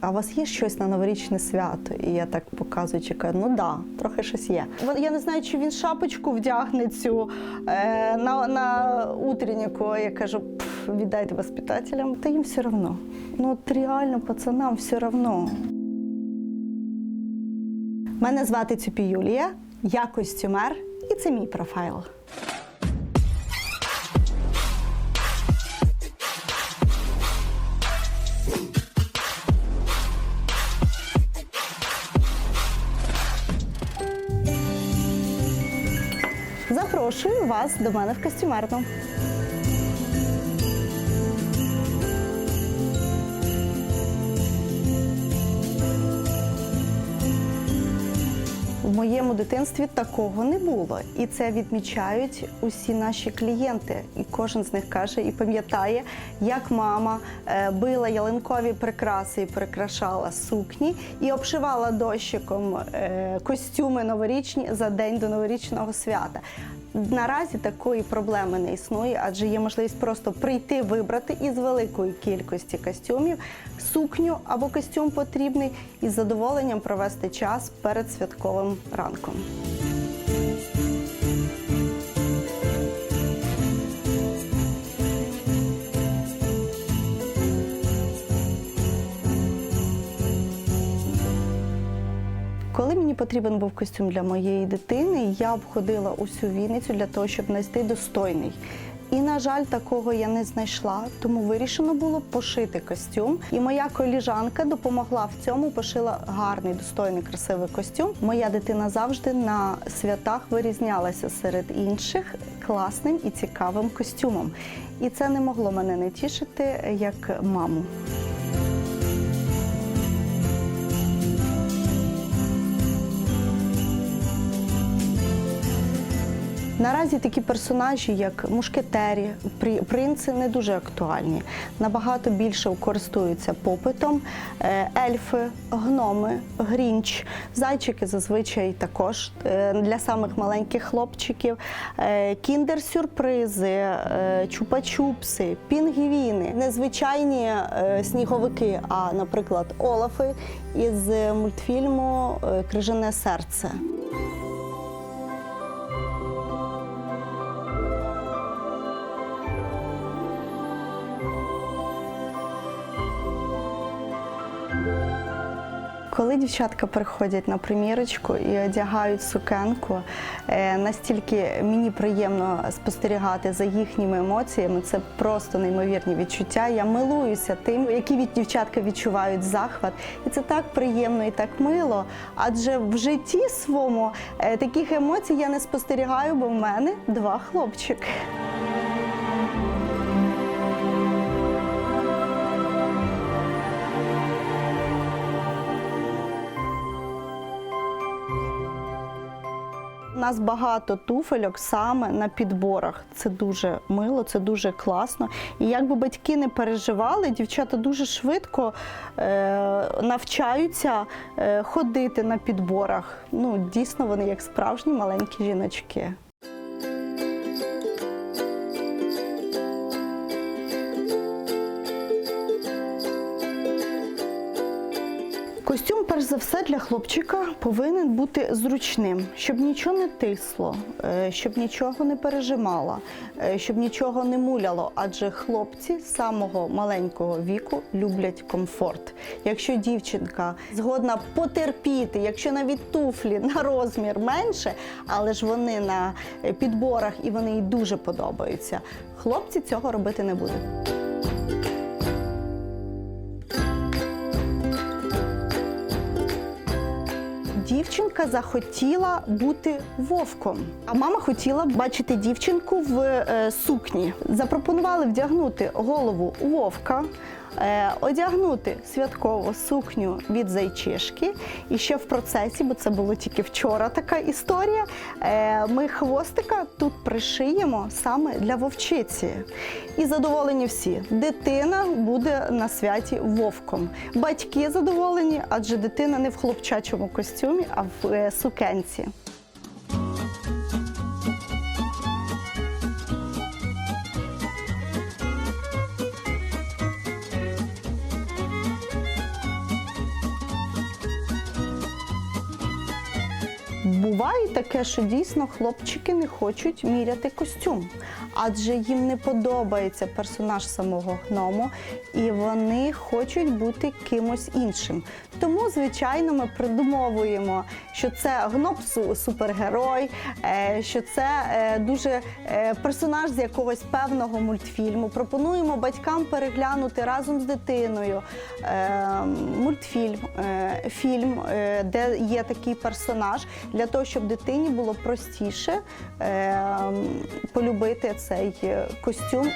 А у вас є щось на новорічне свято? І я так показую, кажу, ну да, трохи щось є. Я не знаю, чи він шапочку вдягне цю е, на, на утренніку. Я кажу, «Пф, віддайте воспитателям, та їм все одно. Ну от реально пацанам все одно. Мене звати Цюпі Юлія, я костюмер, і це мій профайл. Запрошую вас до мене в костюмерну. В моєму дитинстві такого не було, і це відмічають усі наші клієнти. І кожен з них каже і пам'ятає, як мама е, била ялинкові прикраси і прикрашала сукні і обшивала дощиком е, костюми новорічні за день до новорічного свята. Наразі такої проблеми не існує, адже є можливість просто прийти вибрати із великої кількості костюмів сукню або костюм потрібний і з задоволенням провести час перед святковим ранком. Коли мені потрібен був костюм для моєї дитини, я обходила усю Вінницю для того, щоб знайти достойний. І, на жаль, такого я не знайшла, тому вирішено було пошити костюм. І моя коліжанка допомогла в цьому, пошила гарний, достойний, красивий костюм. Моя дитина завжди на святах вирізнялася серед інших класним і цікавим костюмом. І це не могло мене не тішити як маму. Наразі такі персонажі, як мушкетері, при- принци, не дуже актуальні. Набагато більше користуються попитом е, ельфи, гноми, грінч, зайчики зазвичай також е, для самих маленьких хлопчиків, е, кіндер-сюрпризи, чупа-чупси, пінгвіни, незвичайні сніговики, а, наприклад, Олафи із мультфільму Крижане серце. Коли дівчатка приходять на примірочку і одягають сукенку, е, настільки мені приємно спостерігати за їхніми емоціями. Це просто неймовірні відчуття. Я милуюся тим, які від дівчатка відчувають захват, і це так приємно і так мило. Адже в житті своєму е, таких емоцій я не спостерігаю, бо в мене два хлопчики. Нас багато туфельок саме на підборах. Це дуже мило, це дуже класно. І якби батьки не переживали, дівчата дуже швидко е, навчаються е, ходити на підборах. Ну, дійсно, вони як справжні маленькі жіночки. Костюм, перш за все, для хлопчика повинен бути зручним, щоб нічого не тисло, е, щоб нічого не пережимало, е, щоб нічого не муляло. Адже хлопці з самого маленького віку люблять комфорт. Якщо дівчинка згодна потерпіти, якщо навіть туфлі на розмір менше, але ж вони на підборах і вони їй дуже подобаються, хлопці цього робити не будуть. Дівчинка захотіла бути вовком, а мама хотіла бачити дівчинку в е, сукні. Запропонували вдягнути голову вовка, е, одягнути святкову сукню від зайчишки. І ще в процесі, бо це було тільки вчора така історія. е, ми хвостика тут пришиємо саме для вовчиці. І задоволені всі. Дитина буде на святі вовком. Батьки задоволені, адже дитина не в хлопчачому костюмі, в е, сукенці. Буває таке, що дійсно хлопчики не хочуть міряти костюм, адже їм не подобається персонаж самого гному, і вони хочуть бути кимось іншим. Тому, звичайно, ми придумовуємо, що це гном су- супергерой, е, що це е, дуже е, персонаж з якогось певного мультфільму. Пропонуємо батькам переглянути разом з дитиною мультфільм, фільм, де є такий персонаж, для того, щоб дитині було простіше е, полюбити цей е, костюм.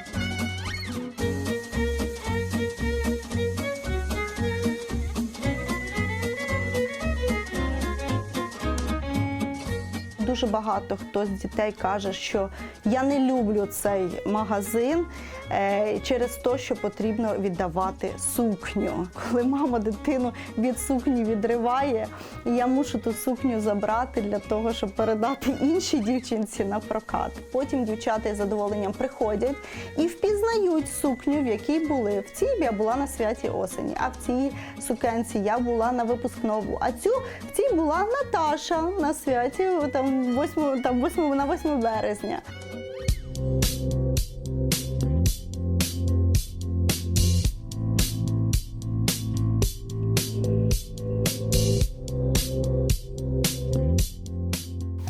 Дуже багато хто з дітей каже, що я не люблю цей магазин е, через те, що потрібно віддавати сукню. Коли мама дитину від сукні відриває, я мушу ту сукню забрати для того, щоб передати іншій дівчинці на прокат. Потім дівчата із задоволенням приходять і впізнають сукню, в якій були. В цій я була на святі осені, а в цій сукенці я була на випускному. А цю в цій була Наташа на святі там 8, там 8, на 8 березня.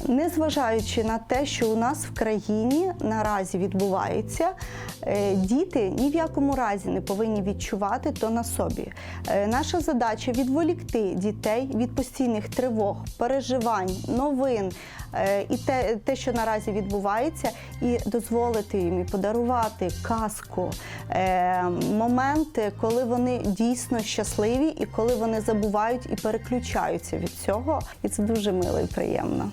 Незважаючи на те, що у нас в країні наразі відбувається, діти ні в якому разі не повинні відчувати то на собі. Е, Наша задача відволікти дітей від постійних тривог, переживань, новин е, і те, те, що наразі відбувається, і дозволити їм і подарувати казку, е, моменти, коли вони дійсно щасливі і коли вони забувають і переключаються від цього. І це дуже мило і приємно.